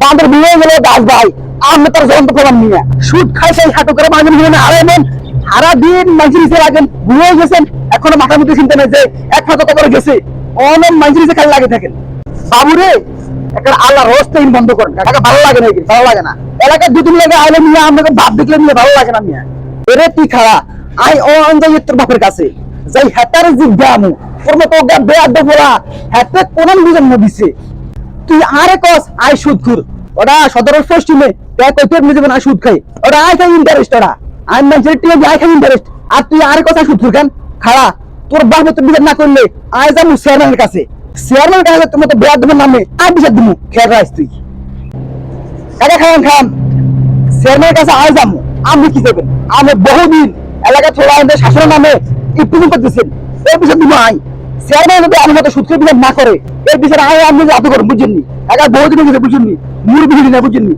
বাঁধের বিয়ে গেল গাছ ভাই। আমি তোর জ্বলন্ত প্রমাণ নিয়ে সুদ খাই সেই হাঁটু করে মাঝে মিলে আড়াই মন সারা দিন মাঝে নিচে লাগেন বুয়ে গেছেন এখনও মাথার মধ্যে চিন্তা নেই যে এক হাতে কবরে গেছে। অনেক মাঝে নিচে খালি লাগে থাকেন। বাবুরে একটা আল্লাহ রোস্তে বন্ধ করেন। কাকা ভালো লাগে নাকি? ভালো লাগে না। এলাকায় দুদিন লাগে আইলে নিয়ে আমাকে বাপ দেখলে নিয়ে ভালো লাগে না মিয়া। এরে তুই খাড়া আই ও অঞ্জয় তোর বাপের কাছে। যাই হেতার জিজ্ঞামু। ওর মতো ওগা বেয়াদ বলা হেতে কোন বুঝেন না দিছে। তুই আরে কস সুদ খুর ওটা সদর ষষ্ঠী মে দেখ কই, তোর নিজে আই সুদ খাই আই খাই ইন্টারেস্ট আই মানুষের খাই ইন্টারেস্ট আর তুই আরে কস সুদ খাড়া, তোর বাপ বিচার না করলে আই যাব কাছে। কাছে তোমার তো নামে বিচার খেয়াল রাখ তুই। খান খান। কাছে আই যাব। আমি কি করবেন আমি বহুদিন এলাকা থোড়া আমাদের শাসনের নামে ইপ্রুভ করতেছেন আই চেয়ারম্যান যদি আমি মতো সুদকে বিচার না করে, এর বিচার আমি বুঝছেননি একা বহুদিন বুঝছেননি মুরব্বী না বুঝছেননি